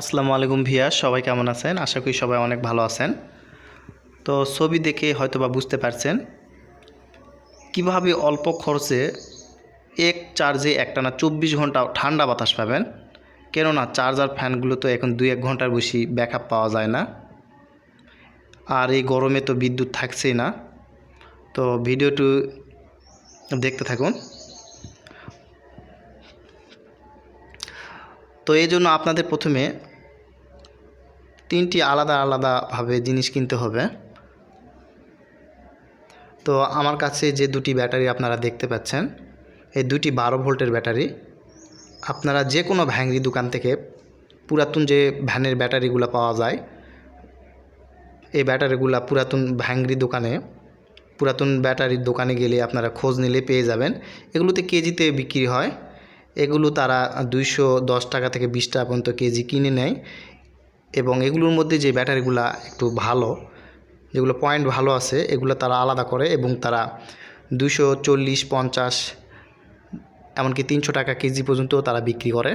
আসসালামু আলাইকুম ভিয়া, সবাই কেমন আছেন? আশা করি সবাই অনেক ভালো আছেন। তো ছবি দেখে হয়তো বা বুঝতে পারছেন কীভাবে অল্প খরচে এক চার্জে একটানা চব্বিশ ঘণ্টা ঠান্ডা বাতাস পাবেন। কেননা চার্জার ফ্যানগুলো তো এখন দুই এক ঘণ্টার বেশি ব্যাকআপ পাওয়া যায় না। আর এই গরমে তো বিদ্যুৎ থাকছেই না। তো ভিডিওটি দেখতে থাকুন। তো এই জন্য আপনাদের প্রথমে তিনটি আলাদা আলাদাভাবে জিনিস কিনতে হবে। তো আমার কাছে যে দুটি ব্যাটারি আপনারা দেখতে পাচ্ছেন, এই দুটি বারো ভোল্টের ব্যাটারি। আপনারা যে কোনো ভ্যাংরি দোকান থেকে পুরাতন যে ভ্যানের ব্যাটারিগুলো পাওয়া যায়, এই ব্যাটারিগুলো পুরাতন ভ্যাংরি দোকানে, পুরাতন ব্যাটারির দোকানে গেলে আপনারা খোঁজ নিলে পেয়ে যাবেন। এগুলোতে কেজিতে বিক্রি হয়। এগুলো তারা দুইশো দশ টাকা থেকে বিশ টাকা পর্যন্ত কেজি কিনে নেয়। এবং এগুলোর মধ্যে যে ব্যাটারিগুলো একটু ভালো, যেগুলো পয়েন্ট ভালো আছে, এগুলো তারা আলাদা করে এবং তারা দুশো চল্লিশ, পঞ্চাশ, এমনকি তিনশো টাকা কেজি পর্যন্ত তারা বিক্রি করে।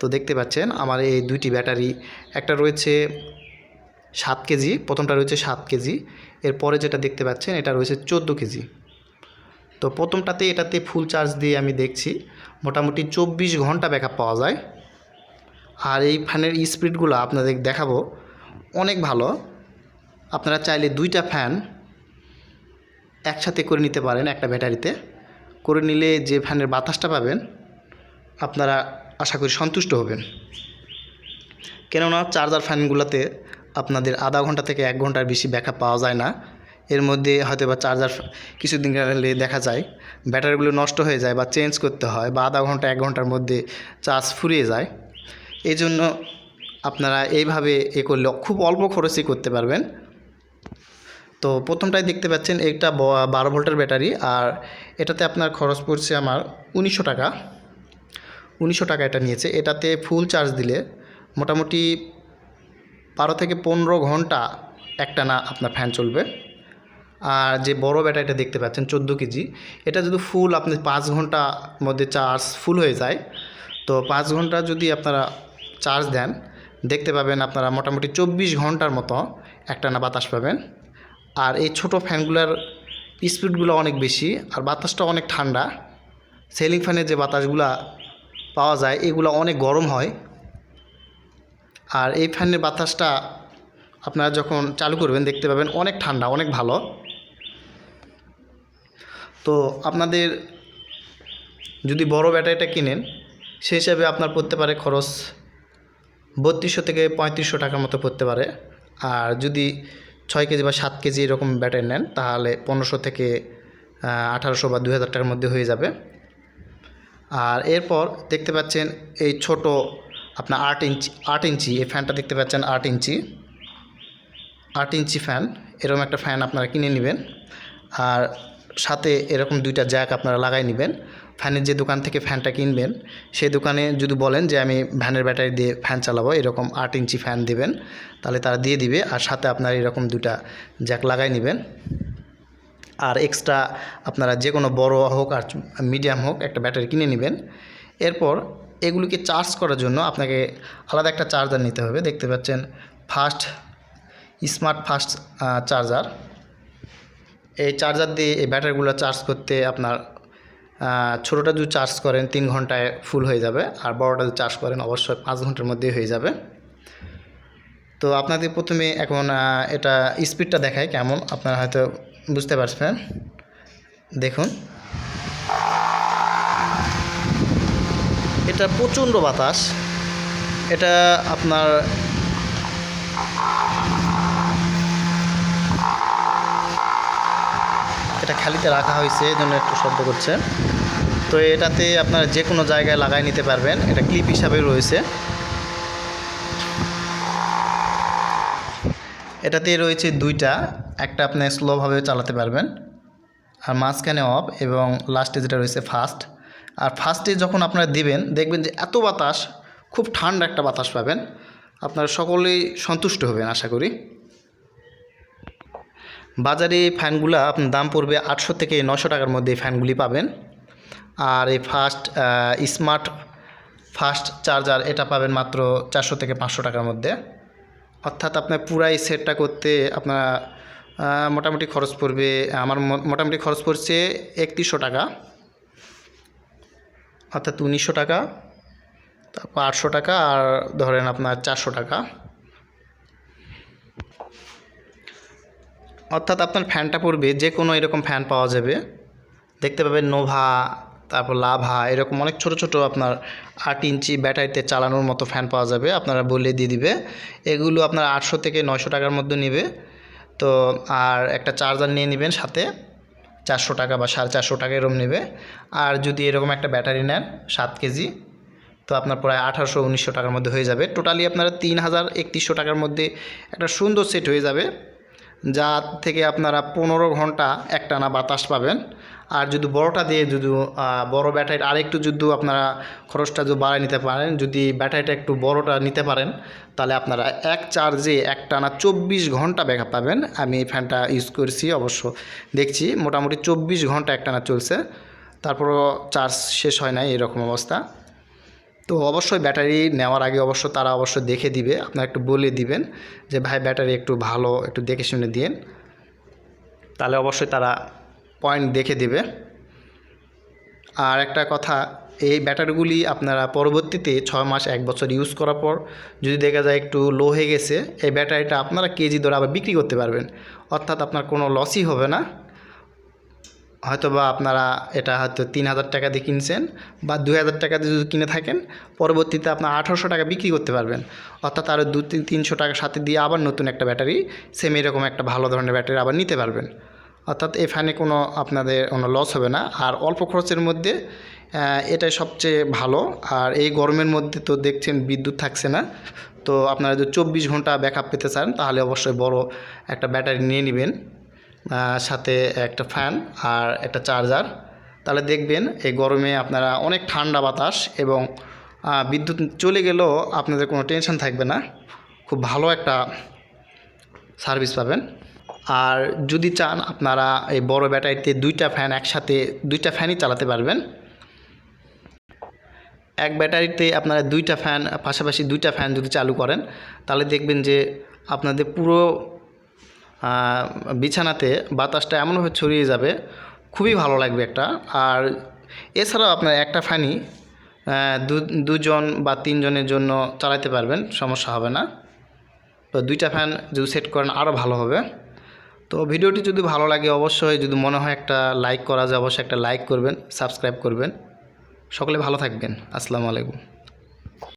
তো দেখতে পাচ্ছেন, আমার এই দুইটি ব্যাটারি, একটা রয়েছে সাত কেজি, প্রথমটা রয়েছে সাত কেজি, এরপরে যেটা দেখতে পাচ্ছেন, এটা রয়েছে চোদ্দ কেজি। তো প্রথমটাতে এটাতে ফুল চার্জ দিয়ে আমি দেখছি, মোটামুটি চব্বিশ ঘণ্টা ব্যাকআপ পাওয়া যায়। আর এই ফ্যানের স্পিডগুলো আপনাদের দেখাবো। অনেক ভালো। আপনারা চাইলে দুইটা ফ্যান একসাথে করে নিতে পারেন একটা ব্যাটারিতে। করে নিলে যে ফ্যানের বাতাসটা পাবেন, আপনারা আশা করি সন্তুষ্ট হবেন। কেননা চার্জার ফ্যানগুলোতে আপনাদের আধা ঘণ্টা থেকে এক ঘণ্টার বেশি ব্যাকআপ পাওয়া যায় না। এর মধ্যে হয়তো বা চার্জার কিছুদিন গেলে দেখা যায়, ব্যাটারিগুলো নষ্ট হয়ে যায় বা চেঞ্জ করতে হয় বা আধা ঘণ্টা, এক ঘণ্টার মধ্যে চার্জ ফুরিয়ে যায়। এই জন্য আপনারা এইভাবে এ করলে খুব অল্প খরচে করতে পারবেন। তো প্রথমটাই দেখতে পাচ্ছেন একটা বারো ভোল্টের ব্যাটারি আর এটাতে আপনার খরচ পড়ছে আমার উনিশশো টাকা। উনিশশো টাকা এটা নিয়েছে। এটাতে ফুল চার্জ দিলে মোটামুটি বারো থেকে পনেরো ঘণ্টা একটানা আপনার ফ্যান চলবে। আর যে বড় ব্যাটারিটা দেখতে পাচ্ছেন, চোদ্দ কেজি, এটা যদি ফুল আপনি পাঁচ ঘণ্টা মধ্যে চার্জ ফুল হয়ে যায়, তো পাঁচ ঘণ্টা যদি আপনারা চার্জ দেন। দেখতে পাবেন আপনারা মোটামুটি চব্বিশ ঘণ্টার মতো একটানা বাতাস পাবেন। আর এই ছোট ফ্যানগুলোর স্পিডগুলো অনেক বেশি আর বাতাসটা অনেক ঠান্ডা। সেলিং ফ্যানের যে বাতাসগুলা পাওয়া যায়, এগুলো অনেক গরম হয়। আর এই ফ্যানের বাতাসটা আপনারা যখন চালু করবেন, দেখতে পাবেন অনেক ঠান্ডা, অনেক ভালো। তো আপনাদের যদি বড় ব্যাটারিটা কিনেন, সেই হিসাবে আপনার পড়তে পারে খরচ বত্রিশশো থেকে পঁয়ত্রিশশো টাকার মতো পড়তে পারে। আর যদি ছয় কেজি বা সাত কেজি এরকম ব্যাটারি নেন, তাহলে পনেরোশো থেকে আঠারোশো বা দু হাজার টাকার মধ্যে হয়ে যাবে। আর এরপর দেখতে পাচ্ছেন এই ছোট আপনার আট ইঞ্চি আট ইঞ্চি, এই ফ্যানটা দেখতে পাচ্ছেন আট ইঞ্চি। আট ইঞ্চি ফ্যান, এরকম একটা ফ্যান আপনারা কিনে নেবেন। আর সাথে এরকম দুইটা জ্যাক আপনারা লাগাই নেবেন। ফ্যানের যে দোকান থেকে ফ্যানটা কিনবেন, সেই দোকানে যদি বলেন যে আমি ভ্যানের ব্যাটারি দিয়ে ফ্যান চালাবো, এরকম আট ইঞ্চি ফ্যান দেবেন, তাহলে তারা দিয়ে দিবে আর সাথে আপনার এরকম দুটা জ্যাক লাগাই নেবেন। আর এক্সট্রা আপনারা যে কোনো বড় হোক আর মিডিয়াম হোক একটা ব্যাটারি কিনে নেবেন। এরপর এগুলিকে চার্জ করার জন্য আপনাকে আলাদা একটা চার্জার নিতে হবে, দেখতে পাচ্ছেন ফাস্ট স্মার্ট ফাস্ট চার্জার। এই চার্জার দিয়ে এই ব্যাটারিগুলো চার্জ করতে আপনার ছোটোটা যদি চার্জ করেন তিন ঘন্টায় ফুল হয়ে যাবে, আর বড়োটা যদি চার্জ করেন অবশ্যই পাঁচ ঘণ্টার মধ্যেই হয়ে যাবে। তো আপনাদের প্রথমে এখন এটা স্পিডটা দেখায় কেমন, আপনারা হয়তো বুঝতে পারছেন। দেখুন। এটা প্রচণ্ড বাতাস। এটা আপনার এটা খালিতে রাখা হয়েছে, এই জন্য একটু শব্দ করছে। তো এটাতে আপনার যে কোনো জায়গায় লাগাই নিতে পারবেন। এটা ক্লিপ হিসাবে রয়েছে। এটাতে রয়েছে দুইটা। একটা আপনি স্লোভাবে চালাতে পারবেন। আর মাঝখানে অফ এবং লাস্টে যেটা রয়েছে ফাস্ট আর ফার্স্টে যখন আপনারা দিবেন, দেখবেন যে এত বাতাস, খুব ঠান্ডা একটা বাতাস পাবেন। আপনারা সকলেই সন্তুষ্ট হবেন, আশা করি। বাজারে এই ফ্যানগুলো আপনার দাম পড়বে আটশো থেকে নশো টাকার মধ্যে ফ্যানগুলি পাবেন। আর এই ফাস্ট স্মার্ট ফাস্ট চার্জার এটা পাবেন মাত্র চারশো থেকে পাঁচশো টাকার মধ্যে। অর্থাৎ আপনার পুরাই সেটটা করতে আপনার মোটামুটি খরচ পড়বে, আমার মোটামুটি খরচ পড়ছে একত্রিশশো টাকা। অর্থাৎ উনিশশো টাকা, তারপর আটশো টাকা, আর ধরেন আপনার চারশো টাকা। অর্থাৎ আপনার ফ্যানটা পড়বে যে কোনো এরকম ফ্যান পাওয়া যাবে। দেখতে পাবেন নোভা, তারপর লাভা, এরকম অনেক ছোট ছোট আপনার আট ইঞ্চি ব্যাটারিতে চালানোর মতো ফ্যান পাওয়া যাবে, আপনারা বলে দিয়ে দিবে। এগুলো আপনার আটশো থেকে নয়শো টাকার মধ্যে নেবে। তো আর একটা চার্জার নিয়ে নেবেন সাথে, চারশো টাকা বা সাড়ে চারশো টাকা এরকম নেবে। আর যদি এরকম একটা ব্যাটারি নেন সাত কেজি, তো আপনার প্রায় আঠারোশো, উনিশশো টাকার মধ্যে হয়ে যাবে। টোটালি আপনারা তিন হাজার একত্রিশশো টাকার মধ্যে একটা সুন্দর সেট হয়ে যাবে। যা থেকে আপনারা পনেরো ঘণ্টা একটানা বাতাস পাবেন। আর যদি বড়টা দিয়ে যদি বড় ব্যাটারি আরেকটু যদি আপনারা খরচটা যদি বাড়ায় নিতে পারেন, যদি ব্যাটারিটা একটু বড়টা নিতে পারেন, তাহলে আপনারা এক চার্জে একটানা চব্বিশ ঘণ্টা ব্যাকআপ পাবেন। আমি এই ফ্যানটা ইউজ করছি, অবশ্য দেখছি মোটামুটি চব্বিশ ঘণ্টা একটানা চলছে। তারপরও চার্জ শেষ হয় না এরকম অবস্থা। তো অবশ্যই ব্যাটারি নেওয়ার আগে অবশ্য তারা অবশ্য দেখে দিবে। আপনারা একটু বলে দিবেন যে, ভাই, ব্যাটারি একটু ভালো, একটু দেখে শুনে দিন তাহলে অবশ্যই তারা পয়েন্ট দেখে দিবে। আর একটা কথা, এই ব্যাটারিগুলি আপনারা পরবর্তীতে ছয় মাস, এক বছর ইউজ করার পর যদি দেখা যায় একটু লো হয়ে গেছে, এই ব্যাটারিটা আপনারা কেজি ধরে আবার বিক্রি করতে পারবেন। অর্থাৎ আপনার কোনো লসই হবে না। হয়তো বা আপনারা এটা হয়তো তিন হাজার টাকা দিয়ে কিনছেন বা দু হাজার টাকা দিয়ে যদি কিনে থাকেন, পরবর্তীতে আপনার আঠারোশো টাকা বিক্রি করতে পারবেন। অর্থাৎ আরও দু তিন, তিনশো টাকা সাথে দিয়ে আবার নতুন একটা ব্যাটারি সেম এরকম একটা ভালো ধরনের ব্যাটারি আবার নিতে পারবেন। অর্থাৎ এই ফ্যানে কোনো আপনাদের কোনো লস হবে না। আর অল্প খরচের মধ্যে এটাই সবচেয়ে ভালো। আর এই গরমের মধ্যে তো দেখছেন বিদ্যুৎ থাকছে না। তো আপনারা যদি চব্বিশ ঘণ্টা ব্যাকআপ পেতে চান, তাহলে অবশ্যই বড় একটা ব্যাটারি নিয়ে নেবেন। সাথে একটা ফ্যান আর একটা চার্জার তাহলে দেখবেন এই গরমে আপনারা অনেক ঠান্ডা বাতাস এবং বিদ্যুৎ চলে গেলেও আপনাদের কোনো টেনশন থাকবে না। খুব ভালো একটা সার্ভিস পাবেন। আর যদি চান আপনারা এই বড় ব্যাটারিতে দুইটা ফ্যান একসাথে, দুইটা ফ্যানই চালাতে পারবেন। এক ব্যাটারিতে আপনারা দুইটা ফ্যান পাশাপাশি দুইটা ফ্যান যদি চালু করেন, তাহলে দেখবেন যে আপনাদের পুরো বিছানাতে বাতাসটা এমনভাবে ছড়িয়ে যাবে, খুবই ভালো লাগবে একটা। আর এছাড়াও আপনার একটা ফ্যানই দুজন বা তিনজনের জন্য চালাতে পারবেন, সমস্যা হবে না। তো দুইটা ফ্যান যদি সেট করেন, আরও ভালো হবে। তো ভিডিওটি যদি ভালো লাগে, অবশ্যই যদি মনে হয় একটা লাইক করা যায়, অবশ্যই একটা লাইক করবেন, সাবস্ক্রাইব করবেন। সকলে ভালো থাকবেন। আসসালামু আলাইকুম।